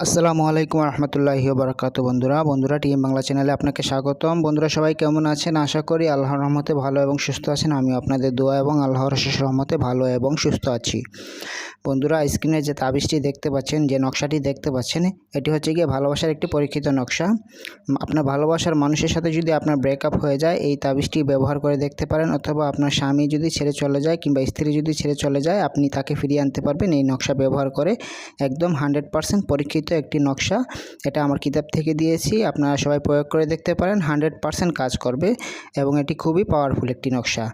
আসসালামু আলাইকুম রহমতুল্লাহি বারকাত বন্ধুরা বন্ধুরা, টিএম বাংলা চ্যানেলে আপনাকে স্বাগতম। বন্ধুরা, সবাই কেমন আছেন? আশা করি আল্লাহর রহমতে ভালো এবং সুস্থ আছেন। আমি আপনাদের দোয়া এবং আল্লাহর শেষ রহমতে ভালো এবং সুস্থ আছি। বন্ধুরা, স্ক্রিনে যে তাবিজটি দেখতে পাচ্ছেন, যে নকশাটি দেখতে পাচ্ছেন, এটি হচ্ছে গিয়ে ভালোবাসার একটি পরীক্ষিত নকশা। আপনার ভালোবাসার মানুষের সাথে যদি আপনার ব্রেকআপ হয়ে যায়, এই তাবিজটি ব্যবহার করে দেখতে পারেন, অথবা আপনার স্বামী যদি ছেড়ে চলে যায় কিংবা স্ত্রী যদি ছেড়ে চলে যায়, আপনি তাকে ফিরিয়ে আনতে পারবেন। এই নকশা ব্যবহার করে একদম হান্ড্রেড পারসেন্ট পরীক্ষিত একটি নকশা। এটা আমার কিতাব থেকে দিয়েছি, আপনারা সবাই প্রয়োগ করে দেখতে পারেন, হান্ড্রেড পারসেন্ট কাজ করবে এবং এটি খুবই পাওয়ারফুল একটি নকশা।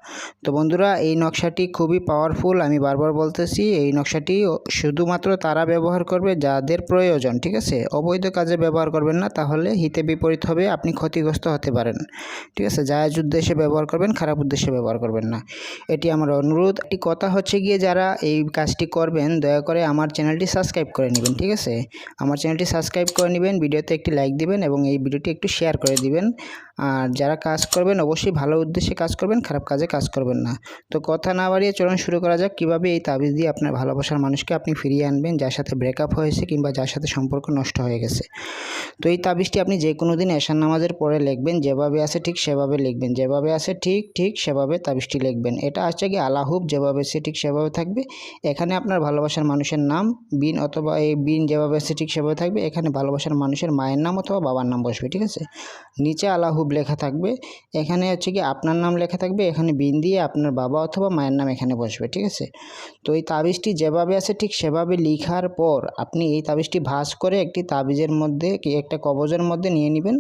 তো বন্ধুরা, এই নকশাটি খুবই পাওয়ারফুল আমি বারবার বলতেছি, এই নকশাটি শুধুমাত্র তারা ব্যবহার করবে যাদের প্রয়োজন, ঠিক আছে? অবৈধ কাজে ব্যবহার করবেন না, তাহলে হিতে বিপরীত হবে, আপনি ক্ষতিগ্রস্ত হতে পারেন, ঠিক আছে? জায়জ উদ্দেশ্যে ব্যবহার করবেন, খারাপ উদ্দেশ্যে ব্যবহার করবেন না। এটি আমার অনুরোধ, একটি কথা হচ্ছে গিয়ে যারা এই কাজটি করবেন, দয়া করে আমার চ্যানেলটি সাবস্ক্রাইব করে নেবেন, ঠিক আছে? আমার চ্যানেলটি সাবস্ক্রাইব করে নেবেন, ভিডিওতে একটি লাইক দিবেন এবং এই ভিডিওটি একটু শেয়ার করে দিবেন। আর যারা কাজ করবেন অবশ্যই ভালো উদ্দেশ্যে কাজ করবেন, খারাপ কাজে কাজ করবেন না। তো কথা না বাড়িয়ে চলুন শুরু করা যাক, কীভাবে এই তাবিজ দিয়ে আপনার ভালোবাসার মানুষকে আপনি ফিরিয়ে আনবেন, যার সাথে ব্রেকআপ হয়েছে কিংবা যার সাথে সম্পর্ক নষ্ট হয়ে গেছে। তো এই তাবিজটি আপনি যে কোনো দিন এশান নামাজের পরে লিখবেন, যেভাবে আছে ঠিক সেভাবে লিখবেন, যেভাবে আছে ঠিক ঠিক সেভাবে তাবিজটি লিখবেন। এটা হচ্ছে কি আলাহুব যেভাবে আছে ঠিক সেভাবে থাকবে। এখানে আপনার ভালোবাসার মানুষের নাম, বিন অথবা এই বিন যেভাবে আছে ঠিক সেভাবে থাকবে। এখানে ভালোবাসার মানুষের মায়ের নাম অথবা বাবার নাম বসবে, ঠিক আছে? নিচে আলাহুব লেখা থাকবে। এখানে হচ্ছে কি আপনার নাম লেখা থাকবে, এখানে বিন দিয়ে আপনার বাবা অথবা মায়ের নাম এখানে বসবে, ঠিক আছে? তো এই তাবিজটি যেভাবে আছে ঠিক সেভাবে লিখার পর আপনি এই তাবিজটি ভাঁজ করে একটি তাবিজের মধ্যে কি একটা কবজের মধ্যে নিয়ে নেবেন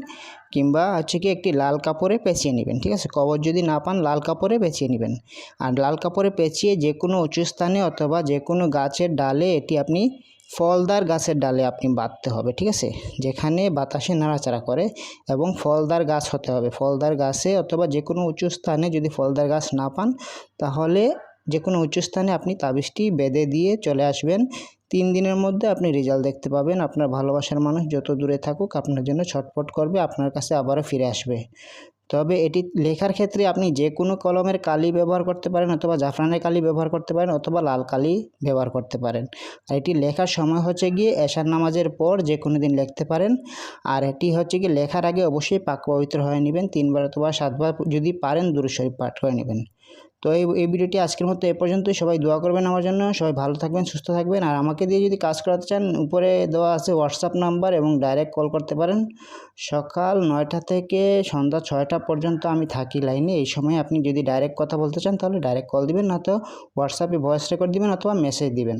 কিংবা হচ্ছে কি একটি লাল কাপড়ে পেঁচিয়ে নেবেন, ঠিক আছে? কবজ যদি না পান লাল কাপড়ে পেঁচিয়ে নেবেন। আর লাল কাপড়ে পেঁচিয়ে যে কোনো উঁচু স্থানে অথবা যে কোনো গাছের ডালে এটি আপনি ফলদার গাছের ডালে আপনি বাঁধতে হবে, ঠিক আছে? যেখানে বাতাসে নাড়াচাড়া করে এবং ফলদার গাছ হতে হবে। ফলদার গাছে অথবা যে কোনো উঁচু স্থানে যদি ফলদার গাছ না পান, তাহলে যে কোনো উঁচু স্থানে আপনি তাবিজটি বেঁধে দিয়ে চলে আসবেন। তিন দিনের মধ্যে আপনি রেজাল্ট দেখতে পাবেন। আপনার ভালোবাসার মানুষ যত দূরে থাকুক আপনার জন্য ছটপট করবে, আপনার কাছে আবারও ফিরে আসবে। তবে এটি লেখার ক্ষেত্রে আপনি যে কোনো কলমের কালি ব্যবহার করতে পারেন অথবা জাফরানের কালি ব্যবহার করতে পারেন অথবা লাল কালি ব্যবহার করতে পারেন। আর এটি লেখার সময় হচ্ছে গিয়ে এশার নামাজের পর যে কোনো দিন লিখতে পারেন। আর এটি হচ্ছে গিয়ে লেখার আগে অবশ্যই পাক পবিত্র হয়ে নেবেন, তিনবার অথবা সাতবার যদি পারেন দুরুশরীফ পাঠ করে নেবেন। তো এই এই ভিডিওটি আজকের মতো এ পর্যন্তই। সবাই দোয়া করবেন আমার জন্য। সবাই ভালো থাকবেন, সুস্থ থাকবেন। আর আমাকে দিয়ে যদি কাজ করাতে চান, উপরে দেওয়া আছে হোয়াটসঅ্যাপ নাম্বার এবং ডাইরেক্ট কল করতে পারেন। সকাল নয়টা থেকে সন্ধ্যা ছয়টা পর্যন্ত আমি থাকি লাইনে। এই সময় আপনি যদি ডাইরেক্ট কথা বলতে চান, তাহলে ডাইরেক্ট কল দিবেন, না তো হোয়াটসঅ্যাপে ভয়েস রেকর্ড দিবেন অথবা মেসেজ দিবেন।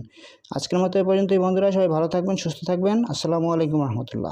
আজকের মতো এ পর্যন্তই বন্ধুরা, সবাই ভালো থাকবেন, সুস্থ থাকবেন। আসসালামু আলাইকুম রহমতুল্লাহ।